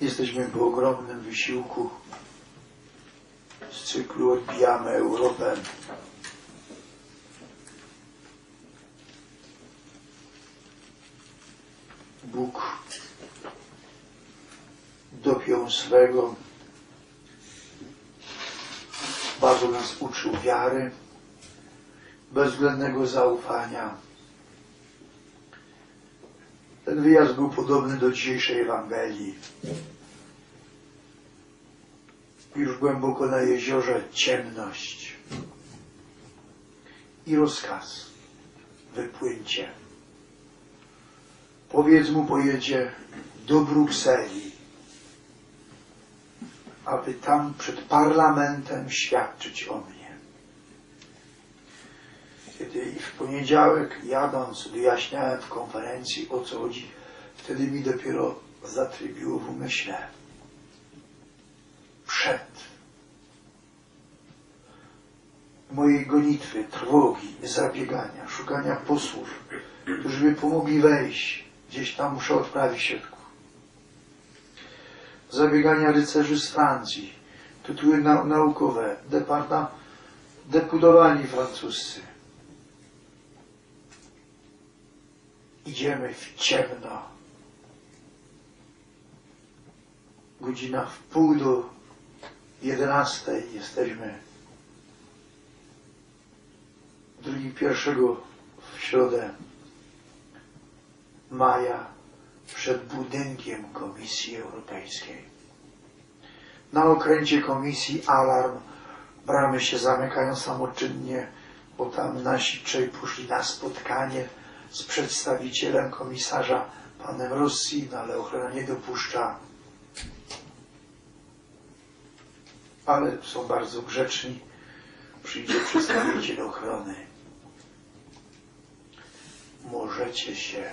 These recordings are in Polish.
Jesteśmy po ogromnym wysiłku z cyklu Odbijamy Europę. Bóg dopiął swego, bardzo nas uczył wiary, bezwzględnego zaufania. Ten wyjazd był podobny do dzisiejszej Ewangelii. Już głęboko na jeziorze ciemność i rozkaz. Wypłyńcie. Powiedz mu, pojedzie do Brukseli, aby tam przed parlamentem świadczyć o mnie. Kiedy w poniedziałek jadąc wyjaśniałem w konferencji o co chodzi, wtedy mi dopiero zatrybiło w umyśle. Przed mojej gonitwy, trwogi, zabiegania, szukania posłów, którzy by pomogli wejść. Gdzieś tam muszę odprawić środków. Zabiegania rycerzy z Francji, tytuły na, naukowe, departa, deputowani francuscy. Idziemy w ciemno. Godzina w pół do jedenastej jesteśmy. Drugi pierwszego w środę maja przed budynkiem Komisji Europejskiej. Na okręcie Komisji alarm, bramy się zamykają samoczynnie, bo tam nasi trzej poszli na spotkanie z przedstawicielem komisarza panem Rossi, no ale ochrona nie dopuszcza. Ale są bardzo grzeczni. Przyjdzie przedstawiciel ochrony. Możecie się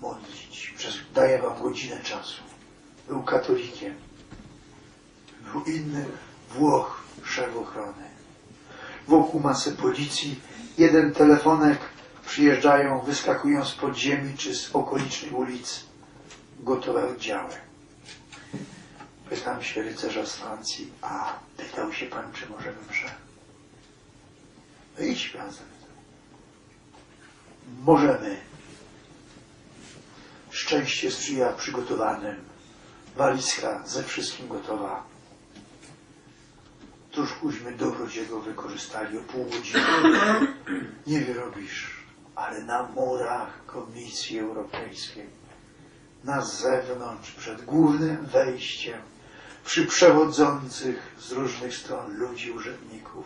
modlić. Przez, daję wam godzinę czasu. Był katolikiem. Był inny Włoch, szef ochrony. Wokół masy policji. Jeden telefonek przyjeżdżają, wyskakują z podziemi czy z okolicznych ulic gotowe oddziały. Pytam się rycerza z Francji, a pytał się pan, czy możemy mszę? No idź pan. Możemy. Szczęście sprzyja przygotowanym. Walizka ze wszystkim gotowa. Troszkuśmy dobrodziego wykorzystali o pół godziny. Nie wyrobisz, ale na murach Komisji Europejskiej, na zewnątrz, przed głównym wejściem, przy przewodzących z różnych stron ludzi, urzędników,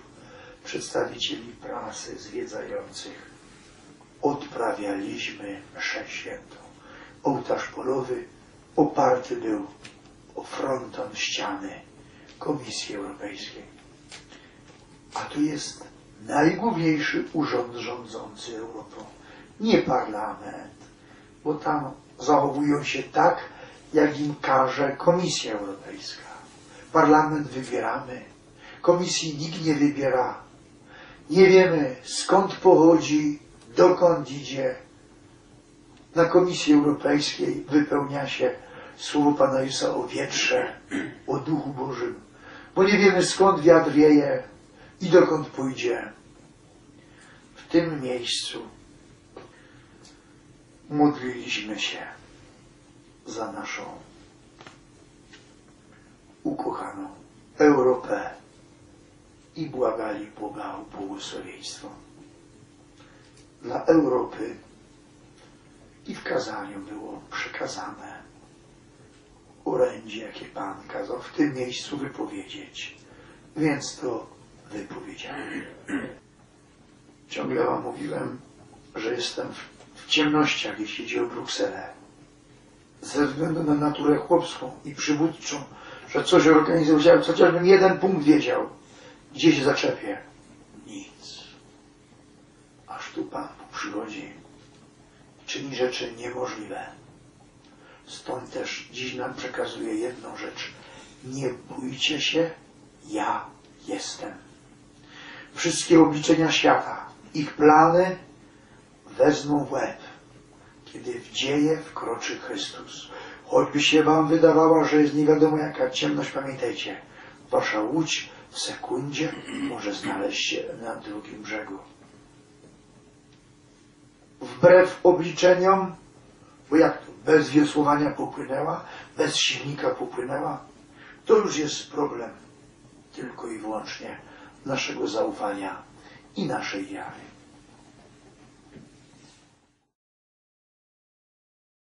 przedstawicieli prasy zwiedzających, odprawialiśmy mszę świętą. Ołtarz polowy oparty był o fronton ściany Komisji Europejskiej. A tu jest najgłówniejszy urząd rządzący Europą. Nie parlament, bo tam zachowują się tak, jak im każe Komisja Europejska. Parlament wybieramy, komisji nikt nie wybiera. Nie wiemy skąd pochodzi, dokąd idzie. Na Komisji Europejskiej wypełnia się słowo Pana Jezusa o wietrze, o Duchu Bożym, bo nie wiemy skąd wiatr wieje i dokąd pójdzie. W tym miejscu modliliśmy się za naszą ukochaną Europę i błagali Boga o błogosławieństwo dla Europy i w kazaniu było przekazane orędzie, jakie Pan kazał w tym miejscu wypowiedzieć. Więc to wypowiedziałem. Ciągle Wam mówiłem, że jestem w, ciemnościach, jeśli idzie o Brukselę. Ze względu na naturę chłopską i przywódczą, że coś organizowałem, chociażbym jeden punkt wiedział, gdzie się zaczepię. Nic. Aż tu Pan przychodzi czyni rzeczy niemożliwe. Stąd też dziś nam przekazuje jedną rzecz. Nie bójcie się, ja jestem. Wszystkie obliczenia świata, ich plany wezmą w łeb, kiedy w dzieje wkroczy Chrystus. Choćby się wam wydawała, że jest nie wiadomo jaka ciemność, pamiętajcie, wasza łódź w sekundzie może znaleźć się na drugim brzegu. Wbrew obliczeniom, bo jak to, bez wiosłowania popłynęła, bez silnika popłynęła, to już jest problem tylko i wyłącznie naszego zaufania i naszej wiary.